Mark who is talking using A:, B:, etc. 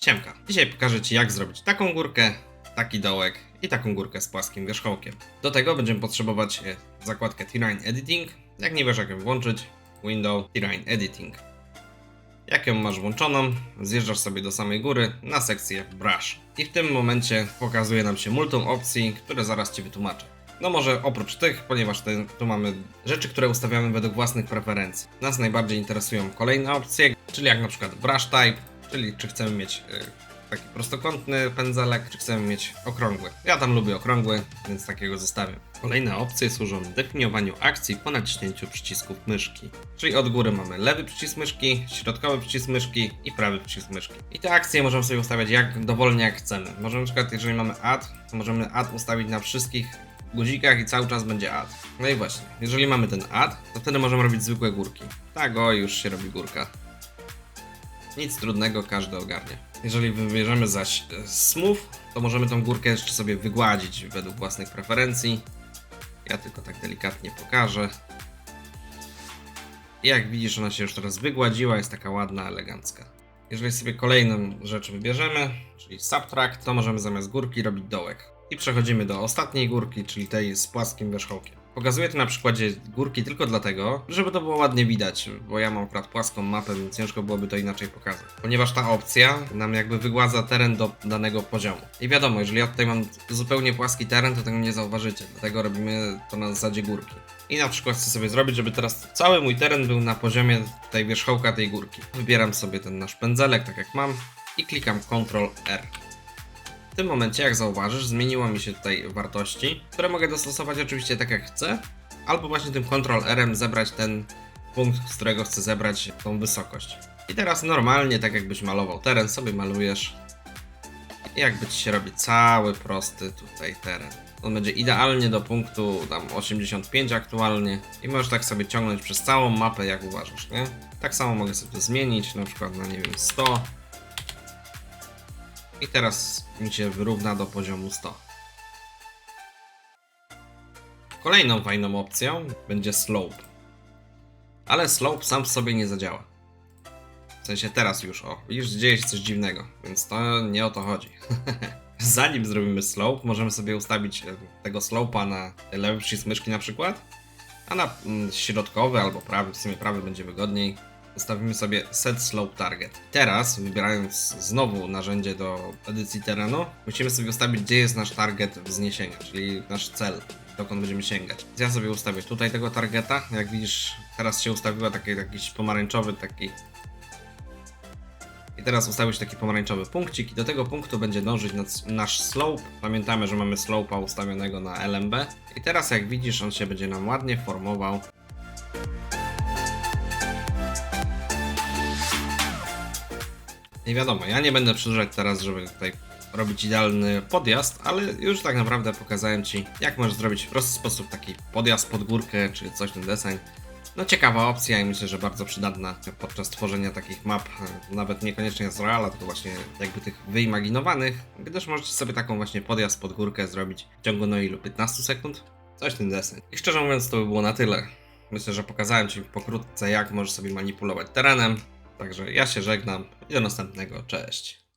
A: Siemka. Dzisiaj pokażę Ci jak zrobić taką górkę, taki dołek i taką górkę z płaskim wierzchołkiem. Do tego będziemy potrzebować e, zakładkę Terrain Editing. Jak nie wiesz jak ją włączyć, Window Terrain Editing. Jak ją masz włączoną, zjeżdżasz sobie do samej góry na sekcję Brush. I w tym momencie pokazuje nam się multum opcji, które zaraz Ci wytłumaczę. No może oprócz tych, ponieważ tu mamy rzeczy, które ustawiamy według własnych preferencji. Nas najbardziej interesują kolejne opcje, czyli jak na przykład brush type, czyli czy chcemy mieć y, taki prostokątny pędzelek, czy chcemy mieć okrągły. Ja tam lubię okrągły, więc takiego zostawiam. Kolejne opcje służą definiowaniu akcji po naciśnięciu przycisków myszki. Czyli od góry mamy lewy przycisk myszki, środkowy przycisk myszki i prawy przycisk myszki. I te akcje możemy sobie ustawiać jak dowolnie jak chcemy. Możemy na przykład, jeżeli mamy add, to możemy add ustawić na wszystkich guzikach i cały czas będzie add. No i właśnie, jeżeli mamy ten add, to wtedy możemy robić zwykłe górki. Tak o, już się robi górka. Nic trudnego, każdy ogarnie. Jeżeli wybierzemy zaś e, smooth, to możemy tą górkę jeszcze sobie wygładzić według własnych preferencji. Ja tylko tak delikatnie pokażę. I jak widzisz, ona się już teraz wygładziła, jest taka ładna, elegancka. Jeżeli sobie kolejną rzecz wybierzemy, czyli subtract, to możemy zamiast górki robić dołek. I przechodzimy do ostatniej górki, czyli tej z płaskim wierzchołkiem. Pokazuję to na przykładzie górki tylko dlatego, żeby to było ładnie widać, bo ja mam akurat płaską mapę, więc ciężko byłoby to inaczej pokazać. Ponieważ ta opcja nam jakby wygładza teren do danego poziomu. I wiadomo, jeżeli ja tutaj mam zupełnie płaski teren, to tego nie zauważycie, dlatego robimy to na zasadzie górki. I na przykład chcę sobie zrobić, żeby teraz cały mój teren był na poziomie tej wierzchołka tej górki. Wybieram sobie ten nasz pędzelek, tak jak mam, i klikam Ctrl R. Tym momencie, jak zauważysz, zmieniło mi się tutaj wartości, które mogę dostosować oczywiście tak jak chcę, albo właśnie tym Ctrl R zebrać ten punkt, z którego chcę zebrać tą wysokość. I teraz normalnie, tak jakbyś malował teren, sobie malujesz i jakby ci się robi cały prosty tutaj teren. On będzie idealnie do punktu tam 85 aktualnie i możesz tak sobie ciągnąć przez całą mapę jak uważasz, nie? Tak samo mogę sobie to zmienić, na przykład na nie wiem 100 i teraz mi się wyrówna do poziomu 100. Kolejną fajną opcją będzie slope. Ale slope sam w sobie nie zadziała. W sensie teraz już, o, już dzieje się coś dziwnego, więc to nie o to chodzi. Zanim zrobimy slope, możemy sobie ustawić e, tego slope'a na lewy przycisk myszki na przykład, a na mm, środkowy albo prawy, w sumie prawy będzie wygodniej, ustawimy sobie set slope target. Teraz, wybierając znowu narzędzie do edycji terenu, musimy sobie ustawić, gdzie jest nasz target wzniesienia, czyli nasz cel, dokąd będziemy sięgać. Ja sobie ustawię tutaj tego targeta. Jak widzisz, teraz się ustawiła taki jakiś pomarańczowy, taki i teraz ustawił się taki pomarańczowy punkcik i do tego punktu będzie dążyć nasz slope. Pamiętamy, że mamy slope'a ustawionego na LMB. I teraz jak widzisz, on się będzie nam ładnie formował. Nie wiadomo, ja nie będę przedłużać teraz, żeby tutaj robić idealny podjazd, ale już tak naprawdę pokazałem Ci, jak możesz zrobić w prosty sposób taki podjazd pod górkę, czy coś ten deseń. No ciekawa opcja i myślę, że bardzo przydatna podczas tworzenia takich map, e, nawet niekoniecznie z Royala, tylko właśnie jakby tych wyimaginowanych, gdyż możecie sobie taką właśnie podjazd pod górkę zrobić w ciągu no ilu, 15 sekund? Coś ten deseń. I szczerze mówiąc to by było na tyle. Myślę, że pokazałem Ci pokrótce jak możesz sobie manipulować terenem, także ja się żegnam i do następnego, cześć.